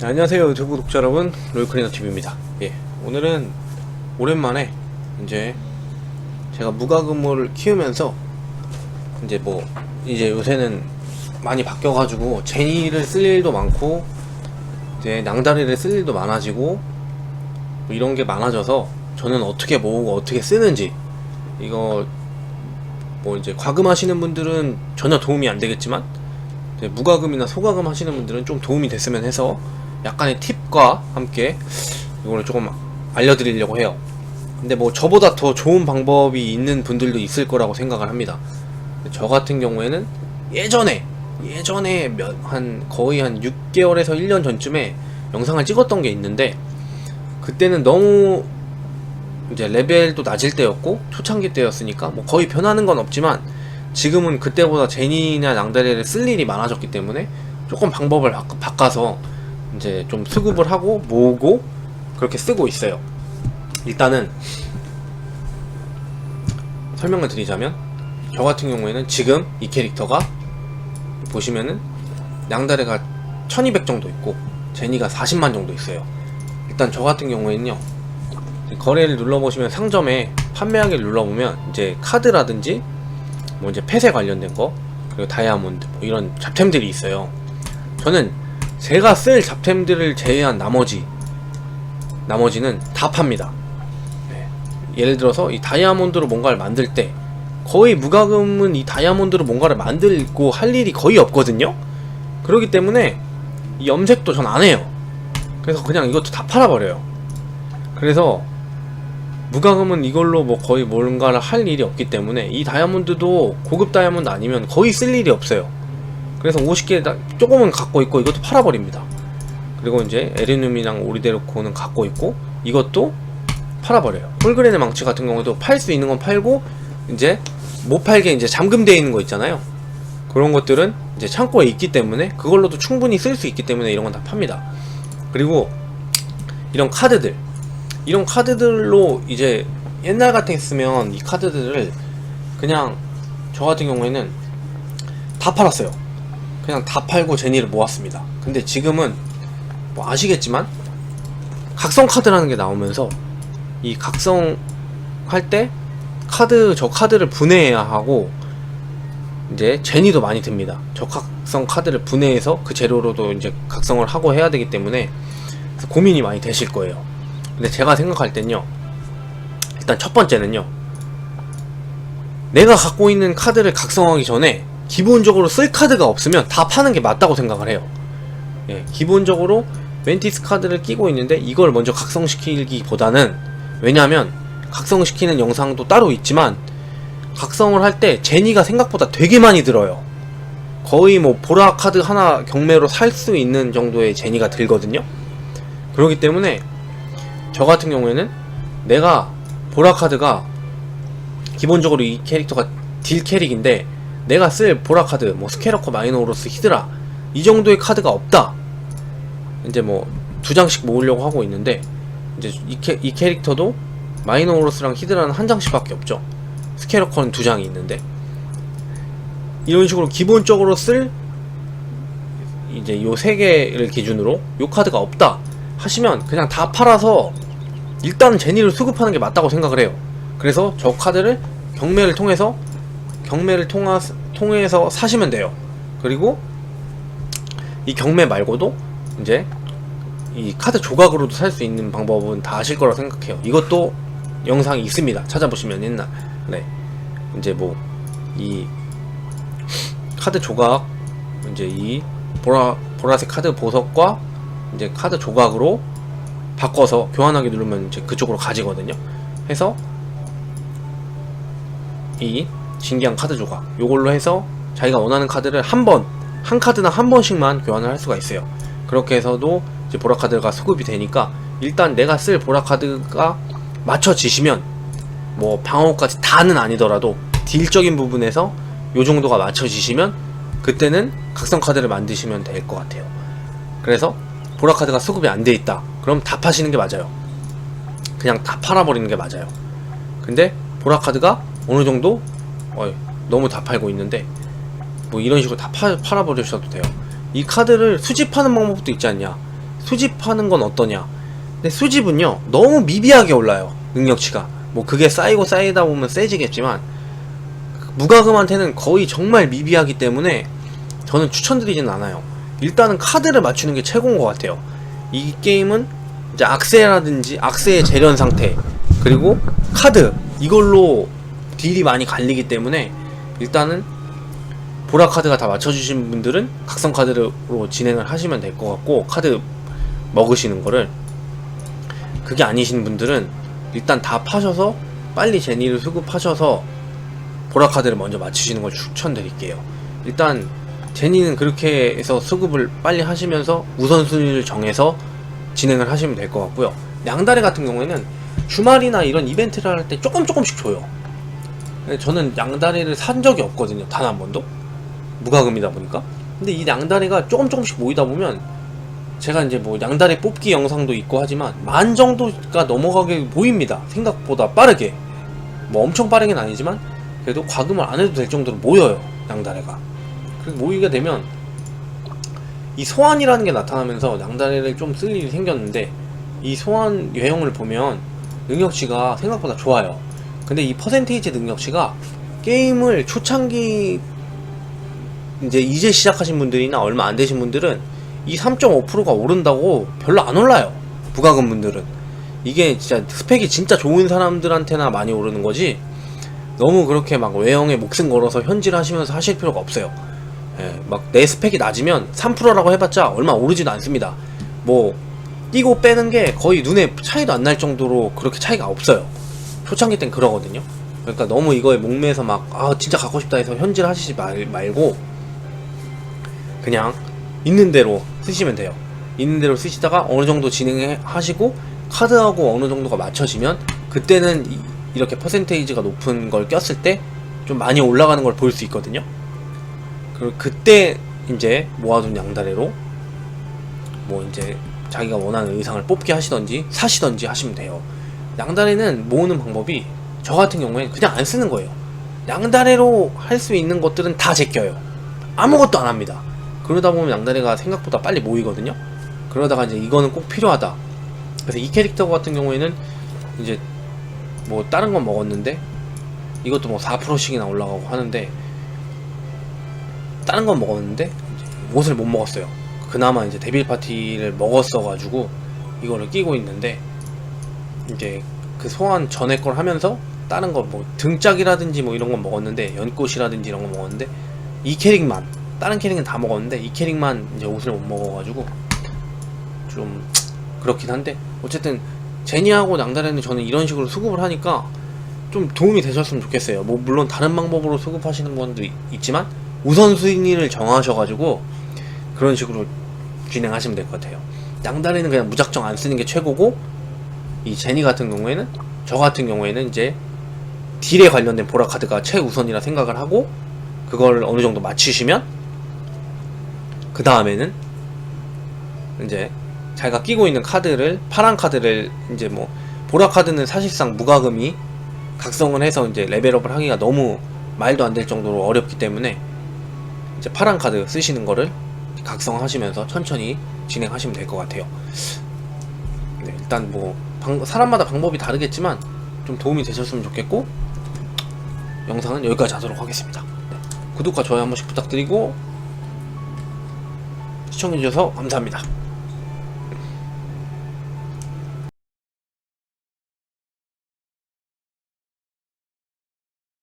네, 안녕하세요 유튜브 구독자 여러분. 롤크리너 TV입니다. 예 오늘은 오랜만에 이제 제가 무과금을 키우면서 이제 뭐 이제 요새는 많이 바뀌어가지고 제니를 쓸 일도 많고 이제 낭다리를 쓸 일도 많아지고 뭐 이런 게 많아져서 저는 어떻게 모으고 어떻게 쓰는지 이거 뭐 이제 과금하시는 분들은 전혀 도움이 안 되겠지만 무과금이나 소과금 하시는 분들은 좀 도움이 됐으면 해서 약간의 팁과 함께 이거를 조금 알려드리려고 해요. 근데 뭐 저보다 더 좋은 방법이 있는 분들도 있을 거라고 생각을 합니다. 저 같은 경우에는 예전에 예전에 몇, 한 거의 한 6개월에서 1년 전쯤에 영상을 찍었던 게 있는데 그때는 너무 이제 레벨도 낮을 때였고 초창기 때였으니까 뭐 거의 변하는 건 없지만 지금은 그때보다 제니나 낭다리를 쓸 일이 많아졌기 때문에 조금 방법을 바, 바꿔서 이제 좀 수급을 하고 모으고 그렇게 쓰고 있어요. 일단은 설명을 드리자면 저 같은 경우에는 지금 이 캐릭터가 보시면은 낭다리가 1200 정도 있고 제니가 40만 정도 있어요. 일단 저 같은 경우에는요. 거래를 눌러보시면 상점에 판매하기를 눌러보면 이제 카드라든지 뭐 이제 펫에 관련된 거 그리고 다이아몬드 뭐 이런 잡템들이 있어요. 저는 제가 쓸 잡템들을 제외한 나머지 나머지는 다 팝니다. 네. 예를 들어서 이 다이아몬드로 뭔가를 만들 때 거의 무과금은 이 다이아몬드로 뭔가를 만들고 할 일이 거의 없거든요. 그렇기 때문에 이 염색도 전 안 해요. 그래서 그냥 이것도 다 팔아버려요. 그래서 무과금은 이걸로 뭐 거의 뭔가를 할 일이 없기 때문에 이 다이아몬드도 고급 다이아몬드 아니면 거의 쓸 일이 없어요. 그래서 50개 다- 조금은 갖고 있고 이것도 팔아버립니다. 그리고 이제 에리눔이랑 오리데르코는 갖고 있고 이것도 팔아버려요. 홀그레네 망치 같은 경우도 팔 수 있는 건 팔고 이제 못 팔게 이제 잠금되어 있는 거 있잖아요. 그런 것들은 이제 창고에 있기 때문에 그걸로도 충분히 쓸 수 있기 때문에 이런 건 다 팝니다. 그리고 이런 카드들 이런 카드들로 이제 옛날 같았으면 이 카드들을 그냥 저 같은 경우에는 다 팔았어요. 그냥 다 팔고 제니를 모았습니다. 근데 지금은 뭐 아시겠지만 각성 카드라는 게 나오면서 이 각성 할 때 카드 저 카드를 분해해야 하고 이제 제니도 많이 듭니다. 저 각성 카드를 분해해서 그 재료로도 이제 각성을 하고 해야 되기 때문에 고민이 많이 되실 거예요. 근데 제가 생각할 땐요. 일단 첫 번째는요. 내가 갖고 있는 카드를 각성하기 전에 기본적으로 쓸 카드가 없으면 다 파는 게 맞다고 생각을 해요. 예, 기본적으로 멘티스 카드를 끼고 있는데 이걸 먼저 각성시키기보다는 왜냐하면 각성시키는 영상도 따로 있지만 각성을 할 때 제니가 생각보다 되게 많이 들어요. 거의 뭐 보라 카드 하나 경매로 살 수 있는 정도의 제니가 들거든요. 그렇기 때문에 저 같은 경우에는 내가 보라 카드가 기본적으로 이 캐릭터가 딜 캐릭인데 내가 쓸 보라 카드 뭐 스케러커 마이너로스 히드라 이 정도의 카드가 없다. 이제 뭐 두 장씩 모으려고 하고 있는데 이제 이, 캐, 이 캐릭터도 마이너로스랑 히드라는 한 장씩밖에 없죠. 스케러커는 두 장이 있는데. 이런 식으로 기본적으로 쓸 이제 요 세 개를 기준으로 요 카드가 없다 하시면 그냥 다 팔아서 일단 제니를 수급하는 게 맞다고 생각을 해요. 그래서 저 카드를 경매를 통해서 경매를 통하, 통해서 사시면 돼요. 그리고 이 경매 말고도 이제 이 카드 조각으로도 살 수 있는 방법은 다 아실 거라고 생각해요. 이것도 영상이 있습니다. 찾아보시면 옛날 네 이제 뭐 이 카드 조각 이제 이 보라 보라색 카드 보석과 이제 카드 조각으로 바꿔서 교환하기 누르면 이제 그쪽으로 가지거든요. 해서 이 신기한 카드 조각 요걸로 해서 자기가 원하는 카드를 한 번, 한 카드나 한 번씩만 교환을 할 수가 있어요. 그렇게 해서도 이제 보라 카드가 수급이 되니까 일단 내가 쓸 보라 카드가 맞춰지시면 뭐 방어까지 다는 아니더라도 딜적인 부분에서 요 정도가 맞춰지시면 그때는 각성 카드를 만드시면 될 것 같아요. 그래서 보라 카드가 수급이 안 돼 있다. 그럼 다 파시는 게 맞아요. 그냥 다 팔아버리는 게 맞아요. 근데 보라 카드가 어느 정도 어, 너무 다 팔고 있는데 뭐 이런 식으로 다 파, 팔아버리셔도 돼요. 이 카드를 수집하는 방법도 있지 않냐? 수집하는 건 어떠냐 근데 수집은요 너무 미비하게 올라요 능력치가 뭐 그게 쌓이고 쌓이다 보면 세지겠지만 무과금한테는 거의 정말 미비하기 때문에 저는 추천드리진 않아요 일단은 카드를 맞추는 게 최고인 것 같아요 이 게임은 이제 악세라든지 악세의 재련 상태 그리고 카드 이걸로 딜이 많이 갈리기 때문에 일단은 보라 카드가 다 맞춰주신 분들은 각성 카드로 진행을 하시면 될 것 같고 카드 먹으시는 거를 그게 아니신 분들은 일단 다 파셔서 빨리 제니를 수급하셔서 보라 카드를 먼저 맞추시는 걸 추천드릴게요. 일단 제니는 그렇게 해서 수급을 빨리 하시면서 우선순위를 정해서 진행을 하시면 될 것 같고요. 양다리 같은 경우에는 주말이나 이런 이벤트를 할 때 조금 조금씩 줘요. 근데 저는 양다리를 산 적이 없거든요. 단 한 번도. 무과금이다 보니까. 근데 이 양다리가 조금 조금씩 모이다 보면 제가 이제 뭐 양다리 뽑기 영상도 있고 하지만 만 정도가 넘어가게 보입니다. 생각보다 빠르게. 뭐 엄청 빠르긴 아니지만 그래도 과금을 안 해도 될 정도로 모여요. 양다리가. 그리고 모이게 되면 이 소환이라는 게 나타나면서 양다리를 좀 쓸 일이 생겼는데 이 소환 유형을 보면 능력치가 생각보다 좋아요. 근데 이 퍼센테이지 능력치가 게임을 초창기 이제 이제 시작하신 분들이나 얼마 안 되신 분들은 이 3.5%가 오른다고 별로 안 올라요. 부가금 분들은. 이게 진짜 스펙이 진짜 좋은 사람들한테나 많이 오르는 거지. 너무 그렇게 막 외형에 목숨 걸어서 현질 하시면서 하실 필요가 없어요. 예, 막내 스펙이 낮으면 3%라고 해봤자 얼마 오르지도 않습니다. 뭐 뛰고 빼는 게 거의 눈에 차이도 안 날 정도로 그렇게 차이가 없어요. 초창기 땐 그러거든요. 그러니까 너무 이거에 목매서 막 아 진짜 갖고 싶다 해서 현질 하시지 말, 말고 그냥 있는 대로 쓰시면 돼요. 있는 대로 쓰시다가 어느 정도 진행하시고 카드하고 어느 정도가 맞춰지면 그때는 이- 이렇게 퍼센테이지가 높은 걸 꼈을 때 좀 많이 올라가는 걸 볼 수 있거든요. 그리고 그때 이제 모아둔 양다리로 뭐 이제 자기가 원하는 의상을 뽑기 하시던지 사시던지 하시면 돼요. 양다리는 모으는 방법이 저 같은 경우엔 그냥 안 쓰는 거예요. 양다리로 할 수 있는 것들은 다 제껴요. 아무것도 안 합니다. 그러다 보면 양다리가 생각보다 빨리 모이거든요. 그러다가 이제 이거는 꼭 필요하다. 그래서 이 캐릭터 같은 경우에는 이제 뭐 다른 건 먹었는데 이것도 뭐 4%씩이나 올라가고 하는데 다른 건 먹었는데 옷을 못 먹었어요. 그나마 이제 데빌 파티를 먹었어가지고 이거를 끼고 있는데 이제 그 소환 전에 걸 하면서 다른 거 뭐 등짝이라든지 뭐 이런 건 먹었는데 연꽃이라든지 이런 거 먹었는데 이 캐릭만 다른 캐릭은 다 먹었는데 이 캐릭만 이제 옷을 못 먹어가지고 좀 그렇긴 한데 어쨌든 제니하고 낭다리는 저는 이런 식으로 수급을 하니까 좀 도움이 되셨으면 좋겠어요. 뭐 물론 다른 방법으로 수급하시는 분도 있- 있지만 우선순위를 정하셔가지고 그런 식으로 진행하시면 될 것 같아요. 양다리는 그냥 무작정 안 쓰는 게 최고고 이 제니 같은 경우에는 저 같은 경우에는 이제 딜에 관련된 보라 카드가 최우선이라 생각을 하고 그걸 어느 정도 맞추시면 그 다음에는 이제 자기가 끼고 있는 카드를 파란 카드를 이제 뭐 보라 카드는 사실상 무과금이 각성을 해서 이제 레벨업을 하기가 너무 말도 안 될 정도로 어렵기 때문에 이제 파란 카드 쓰시는 거를 각성하시면서 천천히 진행하시면 될 것 같아요. 네, 일단 뭐 방- 사람마다 방법이 다르겠지만 좀 도움이 되셨으면 좋겠고 영상은 여기까지 하도록 하겠습니다. 네, 구독과 좋아요 한 번씩 부탁드리고 시청해주셔서 감사합니다.